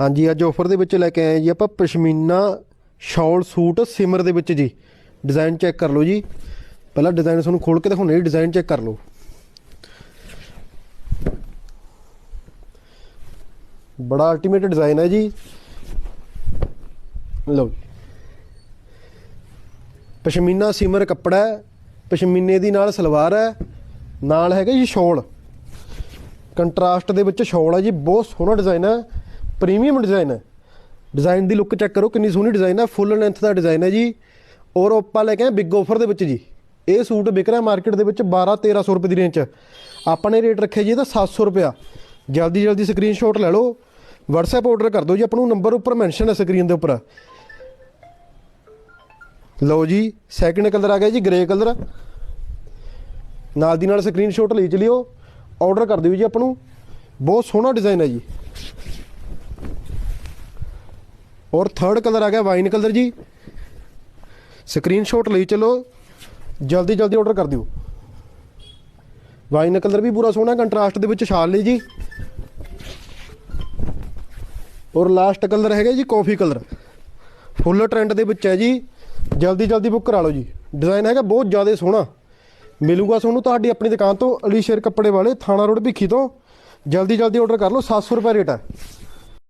ਹਾਂਜੀ, ਅੱਜ ਆਫਰ ਦੇ ਵਿੱਚ ਲੈ ਕੇ ਆਏ ਜੀ ਆਪਾਂ ਪਸ਼ਮੀਨਾ ਸ਼ਾਲ ਸੂਟ ਸਿਮਰ ਦੇ ਵਿੱਚ ਜੀ। ਡਿਜ਼ਾਈਨ ਚੈੱਕ ਕਰ ਲਓ ਜੀ। ਪਹਿਲਾਂ ਡਿਜ਼ਾਈਨ ਤੁਹਾਨੂੰ ਖੋਲ ਕੇ ਦਿਖਾਉਣੇ ਜੀ ਡਿਜ਼ਾਈਨ ਚੈੱਕ ਕਰ ਲਓ। ਬੜਾ ਅਲਟੀਮੇਟ ਡਿਜ਼ਾਈਨ ਹੈ ਜੀ। ਲਓ ਜੀ। ਪਸ਼ਮੀਨਾ ਸਿਮਰ ਕੱਪੜਾ ਹੈ, ਪਸ਼ਮੀਨੇ ਦੀ ਨਾਲ ਸਲਵਾਰ ਹੈ, ਨਾਲ ਹੈਗਾ ਜੀ ਸ਼ਾਲ। ਕੰਟਰਾਸਟ ਦੇ ਵਿੱਚ ਸ਼ਾਲ ਹੈ ਜੀ, ਬਹੁਤ ਸੋਹਣਾ ਡਿਜ਼ਾਈਨ ਹੈ। ਪ੍ਰੀਮੀਅਮ ਡਿਜ਼ਾਈਨ ਹੈ। ਡਿਜ਼ਾਈਨ ਦੀ ਲੁੱਕ ਚੈੱਕ ਕਰੋ, ਕਿੰਨੀ ਸੋਹਣੀ ਡਿਜ਼ਾਈਨ ਹੈ। ਫੁੱਲ ਲੈਂਥ ਦਾ ਡਿਜ਼ਾਈਨ ਹੈ ਜੀ। ਔਰ ਆਪਾਂ ਲੈ ਕੇ ਆਏ ਬਿਗ ਆਫਰ ਦੇ ਵਿੱਚ ਜੀ। ਇਹ ਸੂਟ ਵਿਕ ਰਿਹਾ ਮਾਰਕੀਟ ਦੇ ਵਿੱਚ 12 1300 ਰੁਪਏ ਦੀ ਰੇਂਜ 'ਚ। ਆਪਾਂ ਨੇ ਰੇਟ ਰੱਖਿਆ ਜੀ ਇਹਦਾ 700 ਰੁਪਿਆ ਜਲਦੀ ਜਲਦੀ ਸਕਰੀਨਸ਼ਾਟ ਲੈ ਲਓ। WhatsApp ਆਰਡਰ ਕਰ ਦਿਓ ਜੀ। ਆਪਾਂ ਨੂੰ ਨੰਬਰ ਉੱਪਰ ਮੈਂਸ਼ਨ ਹੈ ਸਕਰੀਨ ਦੇ ਉੱਪਰ। ਲਓ ਜੀ ਸੈਕਿੰਡ ਕਲਰ ਆ ਗਿਆ ਜੀ ਗ੍ਰੇ ਕਲਰ ਨਾਲ ਦੀ ਨਾਲ ਸਕਰੀਨਸ਼ਾਟ ਲਈ ਚਲਿਓ। ਆਰਡਰ ਕਰ ਦਿਓ ਜੀ ਆਪਾਂ ਨੂੰ। ਬਹੁਤ ਸੋਹਣਾ ਡਿਜ਼ਾਈਨ ਹੈ ਜੀ। ਔਰ ਥਰਡ ਕਲਰ ਆ ਗਿਆ ਵਾਈਨ ਕਲਰ ਜੀ। ਸਕਰੀਨਸ਼ਾਟ ਲਈ ਚਲੋ। ਜਲਦੀ ਜਲਦੀ ਆਰਡਰ ਕਰ ਦਿਓ। ਵਾਈਨ ਕਲਰ ਵੀ ਪੂਰਾ ਸੋਹਣਾ ਕੰਟਰਾਸਟ ਦੇ ਵਿੱਚ ਛਾਲ ਲਈ ਜੀ। ਔਰ ਲਾਸਟ ਕਲਰ ਹੈਗਾ ਜੀ ਕਾਫੀ ਕਲਰ ਫੁੱਲ ਟ੍ਰੈਂਡ ਦੇ ਵਿੱਚ ਹੈ ਜੀ। ਜਲਦੀ ਜਲਦੀ ਬੁੱਕ ਕਰਾ ਲਓ ਜੀ। ਡਿਜ਼ਾਈਨ ਹੈਗਾ ਬਹੁਤ ਜ਼ਿਆਦਾ ਸੋਹਣਾ। ਮਿਲੂਗਾ ਤੁਹਾਨੂੰ ਤੁਹਾਡੀ ਆਪਣੀ ਦੁਕਾਨ ਤੋਂ ਅਲੀਸ਼ੇਰ ਕੱਪੜੇ ਵਾਲੇ ਥਾਣਾ ਰੋਡ ਭਿੱਖੀ ਤੋਂ। ਜਲਦੀ ਜਲਦੀ ਆਰਡਰ ਕਰ ਲਓ 700 ਰੁਪਏ ਰੇਟ ਹੈ